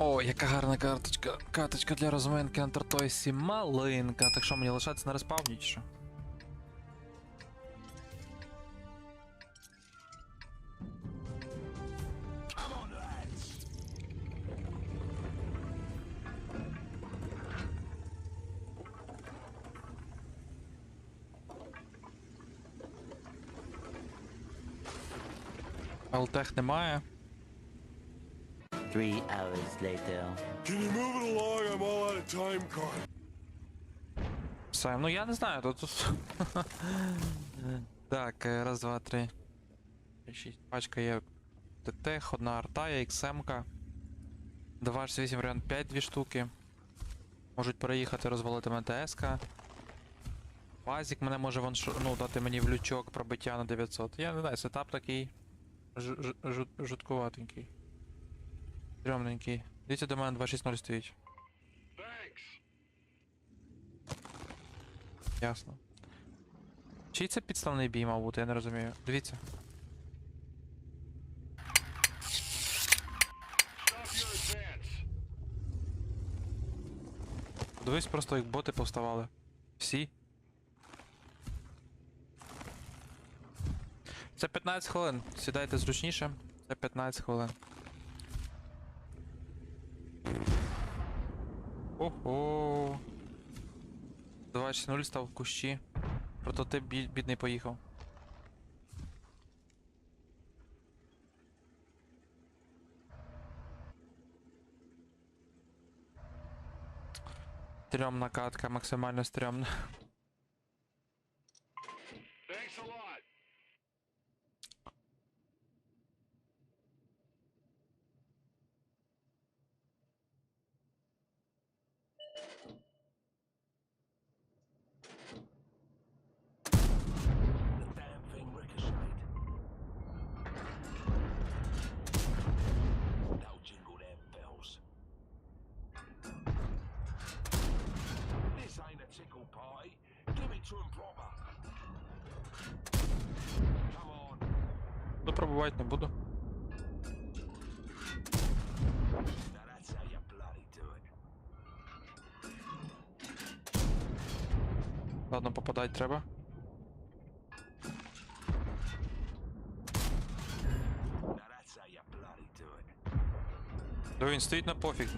О, яка гарна карточка. Карточка для розминки на малинка. Так що мені лишатися на респавні чи що? Алтех немає. Three hours later. Can you move it along? I'm all out of time card. Сайм, ну я не знаю, тут. тут... так, е, раз, два, три. Шість. Пачка є ТТ, одна арта, є XM-ка. 268 варіант 5, дві штуки. Можуть переїхати, розвалити МТС-ка. Базік мене може вон ну, дати мені в лючок пробиття на 900. Я не знаю, сетап такий. Ж, ж, жут, жуткуватенький. Стрьомненький. Дивіться до мене 260 стоїть. Ясно. Чий це підставний бій мав бути, я не розумію. Дивіться. Дивись, просто як боти повставали. Всі. Це 15 хвилин. Сідайте зручніше. Це 15 хвилин. Ого. 2.0 став в кущі. Прототип бі- бідний поїхав. Стрьомна катка, максимально стрьомна. Ну, пробувати не буду. Ладно, попадать треба. Да він стоїть на пофіг.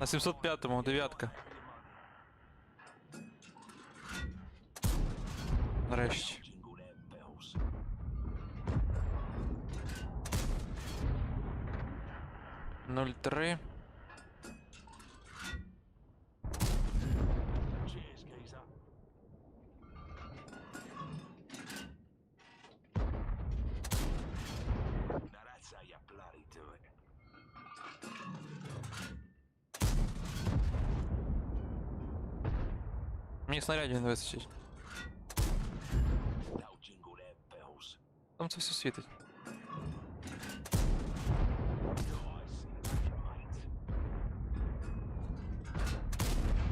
На 705-му, дев'ятка. Bloody do it. Мені снарядів не вистачить. Там це все світить.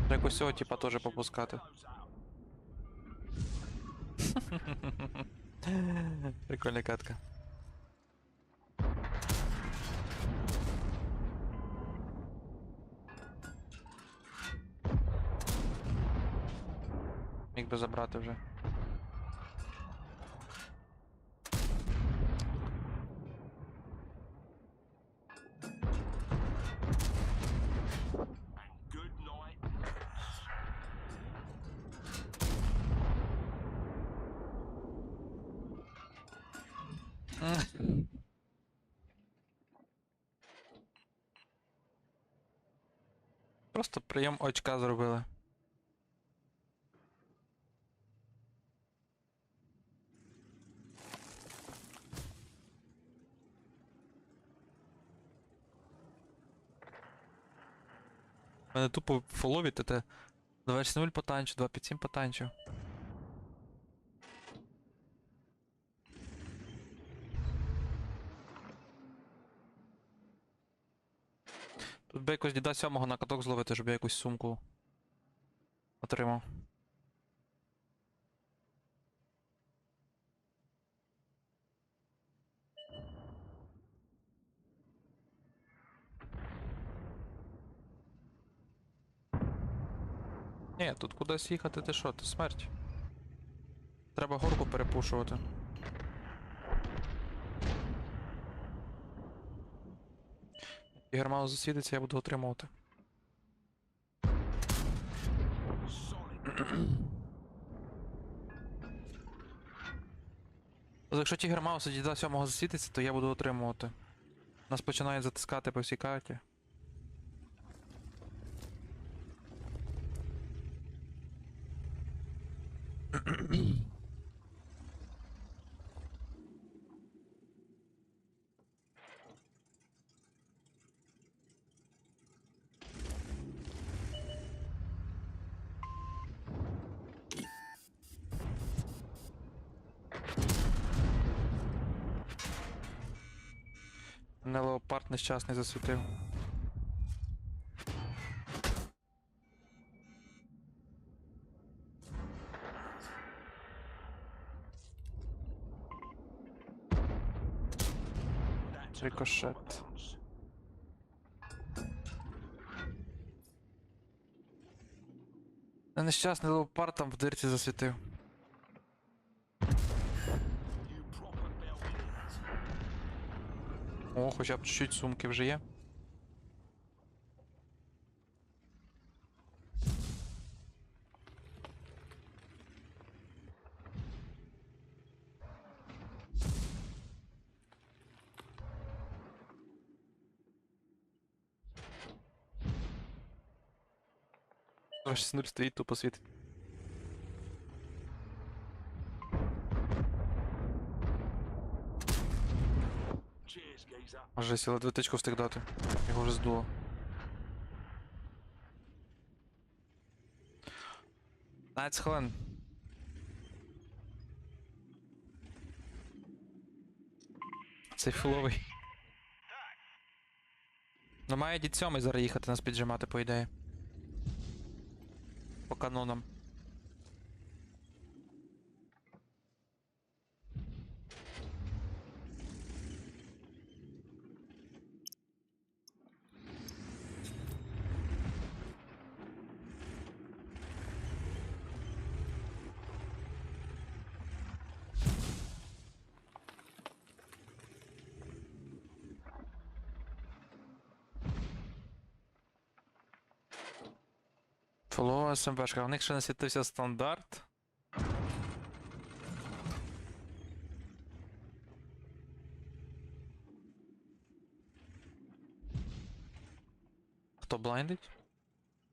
Треба якось цього типа теж попускати. Прикольна катка. Міг би забрати вже. Просто прийом очка зробили. Мене тупо фолові ТТ. 2.0 потанчу, 2.5.7 потанчу. Тут би якось діда сьомого на каток зловити, щоб я якусь сумку отримав. Ні, тут кудись їхати, ти що, ти смерть. Треба горку перепушувати. Гермаус засвітиться, я буду отримувати. Якщо Тігер Маус до сьомого засвітиться, то я буду отримувати. Нас починають затискати по всій карті. Мене леопард нещасний засвітив. Рикошет. нещасний леопард там в дирці засвітив. О, хоча б чуть-чуть сумки вже є. Ваш нуль стоїть тупо світить. Cheers, geezer. Аже сіла встиг дати. Його вже здуло. Навіть хвилин. Цей фуловий. Ну має дід сьомий зараз їхати нас піджимати, по ідеї. По канонам. Фулова СМБшка, в них ще не світився стандарт. Хто блайндить?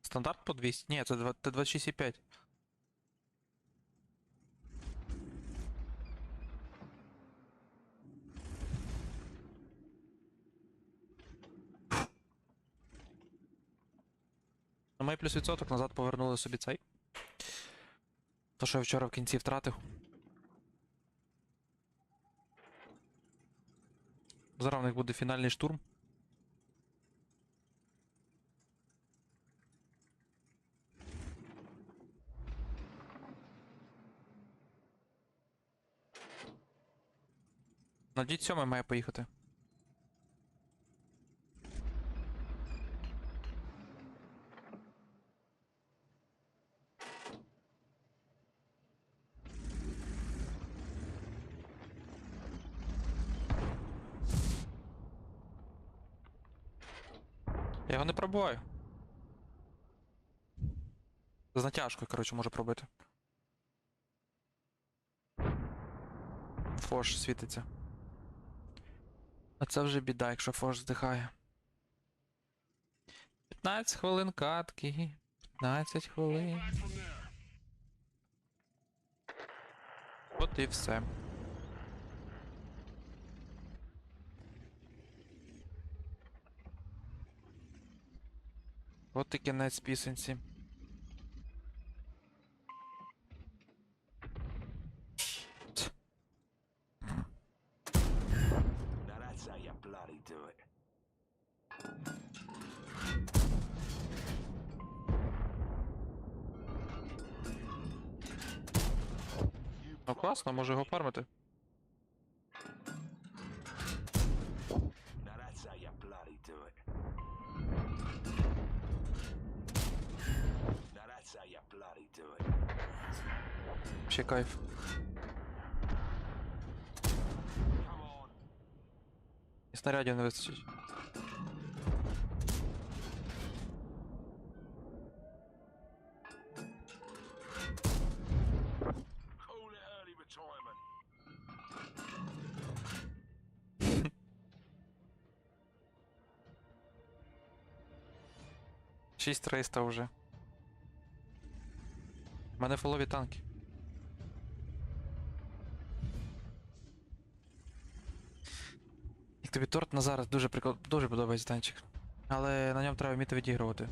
Стандарт по 200? Ні, це 26,5. Ну, ми плюс відсоток назад повернули собі цей. То, що я вчора в кінці втратив. Зараз в них буде фінальний штурм. Надіть сьомий має поїхати. Його. З натяжкою, коротше, може пробити. Фош світиться. А це вже біда, якщо фош здихає. 15 хвилин катки. 15 хвилин. От і все. От і кінець пісенці. Ще кайф. І снарядів не вистачить. Retirement. 6300 вже. У мене фулові танки. Тобі торт на зараз дуже прикол... дуже подобається танчик. Але на ньому треба вміти відігрувати.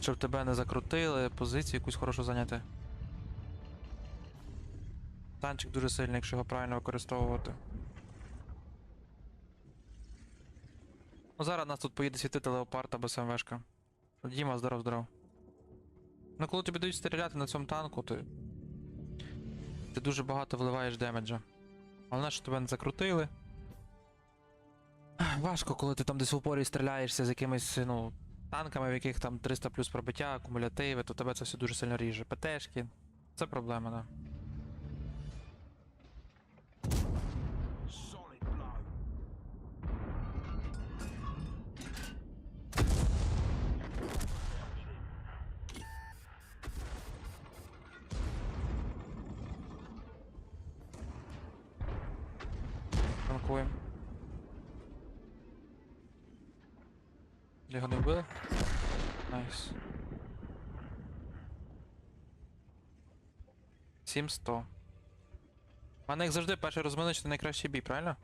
Щоб тебе не закрутили, позицію якусь хорошу зайняти. Танчик дуже сильний, якщо його правильно використовувати. Ну зараз нас тут поїде світити леопард або СМВшка. Діма, здоров, здоров. Ну коли тобі дають стріляти на цьому танку, ти. Ти дуже багато вливаєш демеджа. Головне, що тебе не закрутили. Важко, коли ти там десь в упорі стріляєшся з якимись, ну, танками, в яких там 300 плюс пробиття, акумулятиви, то тебе це все дуже сильно ріже. ПТшки. Це проблема, да. Танкуємо. Його не вбили? Найс. 700. У мене як завжди перший розминочний найкращий бій, правильно?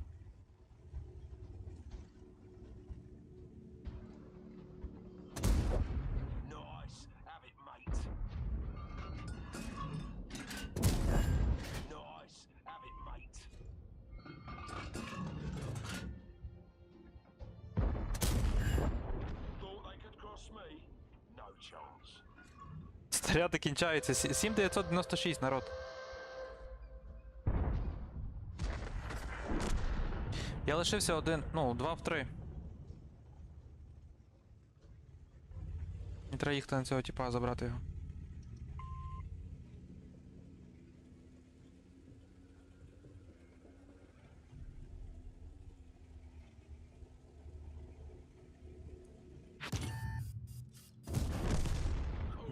Снаряди кінчаються. 7996, народ. Я лишився один, ну, два в три. Не треба їхати на цього типа забрати його.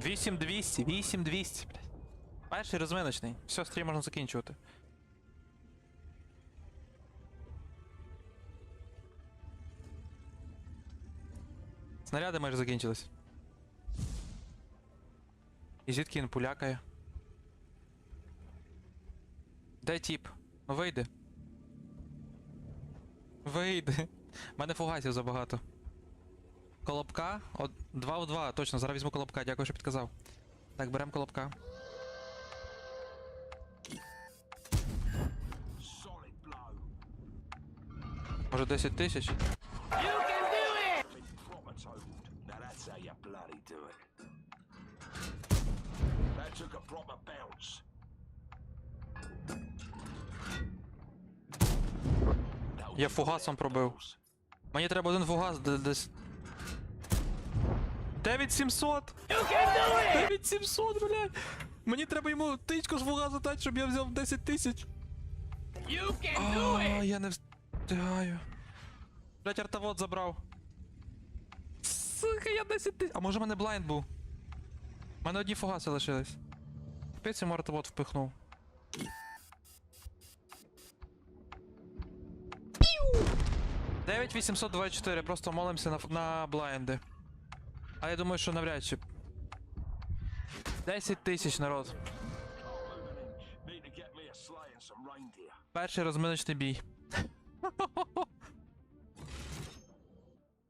Вісім двісті, вісім двісті, блядь. Перший розминочний. Все, стрім можна закінчувати. Снаряди майже закінчились. І звідки він пулякає? Де тіп? Ну вийди. Вийди. У мене фугасів забагато. Колобка? От 2 в 2, точно, зараз візьму колобка, дякую, що підказав. Так, беремо колобка. Може 10 тисяч? Я фугасом пробив. Мені треба один фугас десь. 9700! 9700, блядь! Мені треба йому тичку з фугасу дати, щоб я взяв 10 тисяч. А, я не встигаю. Блять, артовод забрав. Сука, я 10 тисяч. А може в мене блайнд був? У мене одні фугаси лишились. Капець йому артовод впихнув. Піу! 9824, просто молимося на, на блайнди. А я думаю, що навряд чи. 10 тисяч народ. Перший розминочний бій.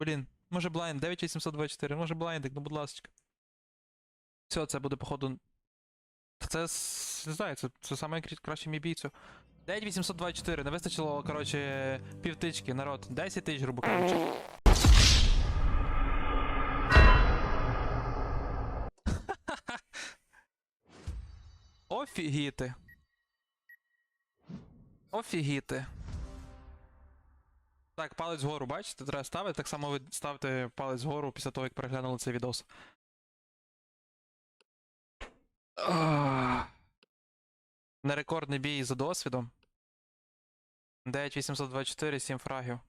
Блін, може блайнд, 9824, може блайндик, ну будь ласка. Все, це буде, походу. Це не знаю, це, це саме крі- кращий мій бій. Це. 9824, не вистачило, коротше, півтички, народ. 10 тисяч, грубо кажучи. Офігіти. Офігіти. Так, палець вгору, бачите, треба ставити. Так само ви ставте палець вгору після того, як переглянули цей відос. Нерекордний бій за досвідом. 9824, 7 фрагів.